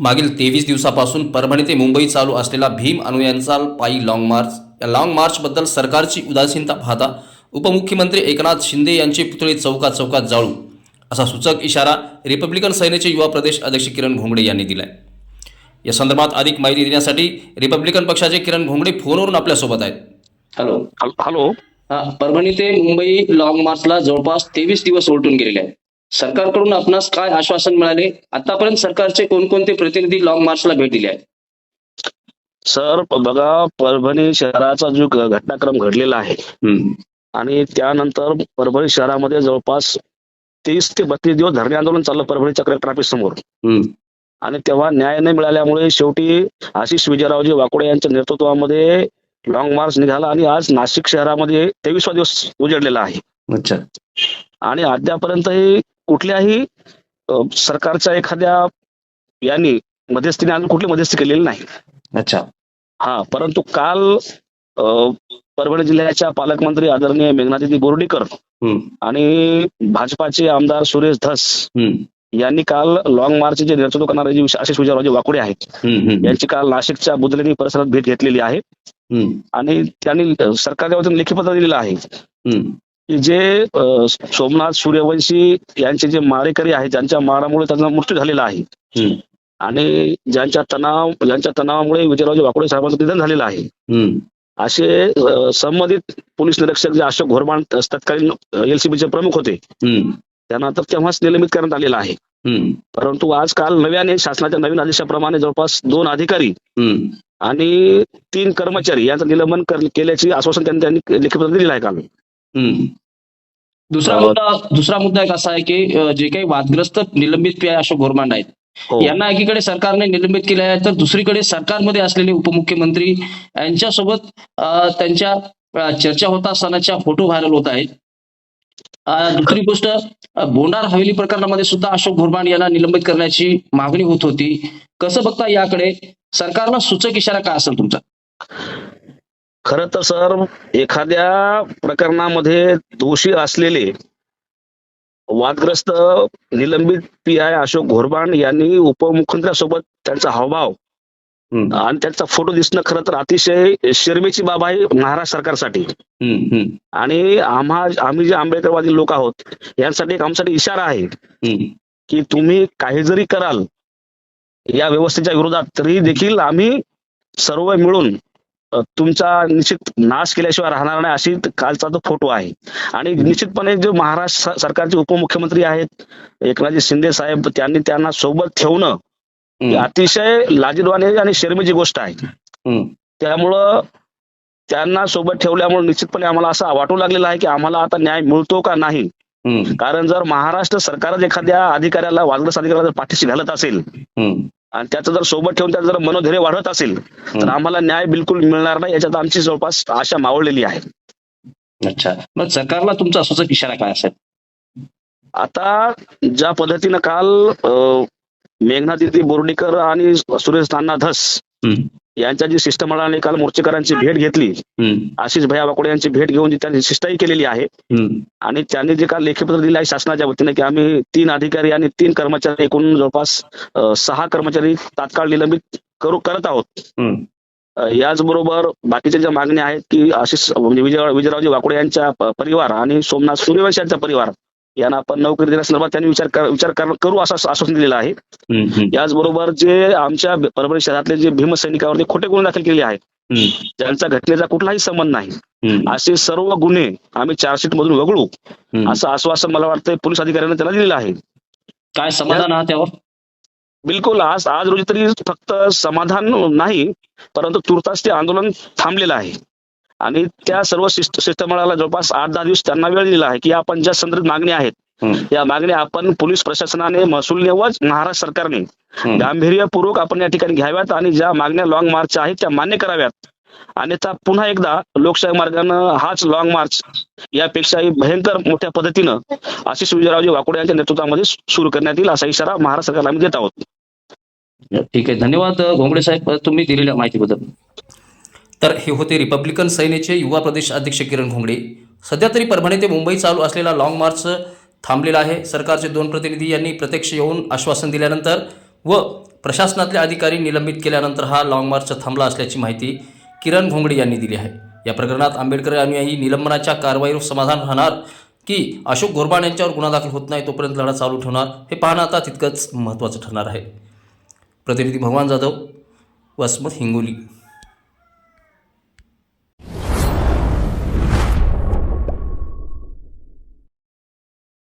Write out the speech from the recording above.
मागील तेवीस दिवसापासून परभणी ते मुंबई चालू असलेला भीम अनुयांचा पायी लाँग मार्च या लाँग मार्चबद्दल सरकारची उदासीनता पाहता उपमुख्यमंत्री एकनाथ शिंदे यांचे पुतळे चौकात चौकात जाळू असा सूचक इशारा रिपब्लिकन सेनेचे युवा प्रदेश अध्यक्ष किरण घोंगडे यांनी दिलाय. या संदर्भात अधिक माहिती देण्यासाठी रिपब्लिकन पक्षाचे किरण घोंगडे फोनवरून आपल्यासोबत आहेत. हॅलो. हॅल- परभणी ते मुंबई लॉंग मार्चला जवळपास तेवीस दिवस उलटून गेलेले आहेत. सरकारकडून आपणास काय आश्वासन मिळाले? आतापर्यंत सरकारचे कोणकोणते प्रतिनिधी लॉंग मार्चला भेट दिले आहेत? सर बघा परभणी शहराचा जो घटनाक्रम घडलेला आहे आणि त्यानंतर परभणी शहरामध्ये जवळपास तेवीस ते बत्तीस दिवस धरणे आंदोलन चाललं परभणीच्या कलेक्टर ऑफिस समोर आणि तेव्हा न्याय न मिळाल्यामुळे शेवटी आशिष विजयरावजी वाकोडे यांच्या नेतृत्वामध्ये लॉंग मार्च निघाला आणि आज नाशिक शहरामध्ये तेवीसवा दिवस उजडलेला आहे. अच्छा. आणि अद्यापर्यंतही कुठल्याही सरकारच्या एखाद्या यांनी मध्यस्थीने अजून कुठली मध्यस्थी केलेली नाही. अच्छा. हा परंतु काल परभणी जिल्ह्याच्या पालकमंत्री आदरणीय मेघनादिदी बोर्डीकर आणि भाजपाचे आमदार सुरेश धस यांनी काल लॉंग मार्चचे नेतृत्व करणारे जे आशिष विजयरावजी वाकुडे आहेत यांची काल नाशिकच्या बुदलेनी परिसरात भेट घेतलेली आहे. आणि त्यांनी सरकारच्या वतीने लेखी पत्र दिलेलं आहे. की जे सोमनाथ सूर्यवंशी यांचे जे मारेकरी आहेत ज्यांच्या मारामुळे त्यांचा मृत्यू झालेला आहे. आणि ज्यांच्या तणाव ज्यांच्या तणावामुळे विजयरावजी वाकुडे साहेबांचं निधन झालेलं आहे. असे संबंधित पोलीस निरीक्षक जे अशोक घोरबाण तत्कालीन एलसीबीचे प्रमुख होते. त्यांना तर तेव्हाच निलंबित करण्यात आलेलं आहे. परंतु आज काल नव्याने शासनाच्या नवीन आदेशाप्रमाणे जवळपास दोन अधिकारी. आणि तीन कर्मचारी यांचं निलंबन केल्याचे आश्वासन त्यांनी त्यांनी लेखी पत्र दिलेलं आहे काल. दुसरा मुद्दा दुसरा मुद्दा एक असा आहे की जे काही वादग्रस्त निलंबित पी आय अशोक गोरमांड आहेत. हो. यांना एकीकडे सरकारने निलंबित केले आहे तर दुसरीकडे सरकारमध्ये असलेले उपमुख्यमंत्री यांच्यासोबत त्यांच्या चर्चा होत असतानाच्या फोटो व्हायरल होत आहेत. दुसरी गोष्ट बोंडार हवेली प्रकरणामध्ये सुद्धा अशोक घोरबाण यांना निलंबित करण्याची मागणी होत होती. कसं बघता याकडे सरकारला सूचक इशारा काय असेल तुमचा? खरं तर सर एखाद्या प्रकरणामध्ये दोषी असलेले वादग्रस्त निलंबित पी आय अशोक घोरबाण यांनी उपमुख्यमंत्र्यांसोबत त्यांचा हावभाव आणि त्यांचा फोटो दिसणं खरं तर अतिशय शर्मेची बाब आहे महाराष्ट्र सरकारसाठी. आणि आम्हा आम्ही जे आंबेडकरवादी लोक आहोत यांसाठी एक आमच्यासाठी इशारा आहे की तुम्ही काही जरी कराल या व्यवस्थेच्या विरोधात तरी देखील आम्ही सर्व मिळून तुमचा निश्चित नाश केल्याशिवाय राहणार नाही अशी कालचा तो फोटो आहे. आणि निश्चितपणे जे महाराष्ट्र सरकारचे उपमुख्यमंत्री आहेत एकनाथजी शिंदे साहेब त्यांनी त्यांना सोबत ठेवणं अतिशय लाजीरवाणी आणि शर्मेची गोष्ट आहे. त्यामुळं त्यांना सोबत ठेवल्यामुळे निश्चितपणे आम्हाला असं वाटू लागलेलं आहे की आम्हाला आता न्याय मिळतो का नाही. कारण जर महाराष्ट्र सरकारच एखाद्या अधिकाऱ्याला वादग्रस्त अधिकाऱ्याला पाठीशी घालत असेल. आणि त्याचं जर सोबत ठेवून त्याचं जर मनोधैर्य वाढत असेल तर आम्हाला न्याय बिलकुल मिळणार नाही. याच्यात आमची जवळपास आशा मावळलेली आहे. अच्छा. मग सरकारला तुमचा सूचक इशारा काय असेल? आता ज्या पद्धतीनं काल अं, मेघनादिती बोर्डीकर आणि सुरेश धस यांच्या जी शिष्टमंडळाने काल मोर्चेकरांची भेट घेतली आशिष भैया वाकोडे यांची भेट घेऊन त्यांनी शिष्टाई केलेली आहे आणि त्यांनी जे काल लेखीपत्र दिले आहे शासनाच्या वतीने की आम्ही तीन अधिकारी आणि तीन कर्मचारी एकूण जवळपास सहा कर्मचारी तात्काळ निलंबित करू करत आहोत. याचबरोबर बाकीच्या ज्या मागण्या आहेत की आशिष म्हणजे विजय विजयरावजी वाकोडे यांच्या प- परिवार आणि सोमनाथ सूर्यवंशी यांचा परिवार यांना आपण नोकरी देण्यासंदर्भात त्यांनी विचार कर- विचार कर- करू असं आश्वासन दिलेलं आहे. याचबरोबर जे आमच्या परभणी शहरातले जे भीमसैनिकावरती खोटे गुन्हे दाखल केले आहेत ज्यांचा घटनेचा कुठलाही संबंध नाही. असे सर्व गुन्हे आम्ही चार्जशीट मधून वगळू. असं आश्वासन मला वाटतं पोलीस अधिकाऱ्यांनी त्यांना दिलेलं आहे. काय समाधान आहात त्यावर बिलकुल आज आज रोजी तरी फक्त समाधान नाही परंतु तुर्तास ते आंदोलन थांबलेलं आहे. आणि त्या सर्व शिष्ट शिष्टमंडळाला जवळपास आठ दहा दिवस त्यांना वेळ दिला आहे की आपण ज्या संदर्भित मागण्या आहेत या मागण्या आपण पोलीस प्रशासनाने महसूलने व महाराष्ट्र सरकारने. गांभीर्यपूर्वक आपण या ठिकाणी घ्याव्यात आणि ज्या मागण्या लॉंग मार्चच्या आहेत त्या मान्य कराव्यात. अन्यथा पुन्हा एकदा लोकशाही मार्गानं हाच लॉंग मार्च यापेक्षाही भयंकर मोठ्या पद्धतीनं आशिष विजयरावजी वाकोडे यांच्या नेतृत्वामध्ये सुरू करण्यात येईल असा इशारा महाराष्ट्र सरकारला आम्ही देत आहोत. ठीक आहे धन्यवाद घोंगडे साहेब. तुम्ही दिलेल्या माहितीबद्दल. तर हे होते रिपब्लिकन सेनेचे युवा प्रदेश अध्यक्ष किरण घोंगडे. सध्या तरी परभणी ते मुंबई चालू असलेला लाँग मार्च थांबलेला आहे. सरकारचे दोन प्रतिनिधी यांनी प्रत्यक्ष येऊन आश्वासन दिल्यानंतर व प्रशासनातले अधिकारी निलंबित केल्यानंतर हा लाँग मार्च थांबला असल्याची माहिती किरण घोंगडे यांनी दिली आहे. या प्रकरणात आंबेडकर अनुयायी निलंबनाच्या कारवाईवर समाधान राहणार की अशोक घोरबाण यांच्यावर गुन्हा दाखल होत नाही तोपर्यंत लढा चालू ठेवणार हे पाहणं आता तितकंच महत्त्वाचं ठरणार आहे. प्रतिनिधी भगवान जाधव वसमत हिंगोली.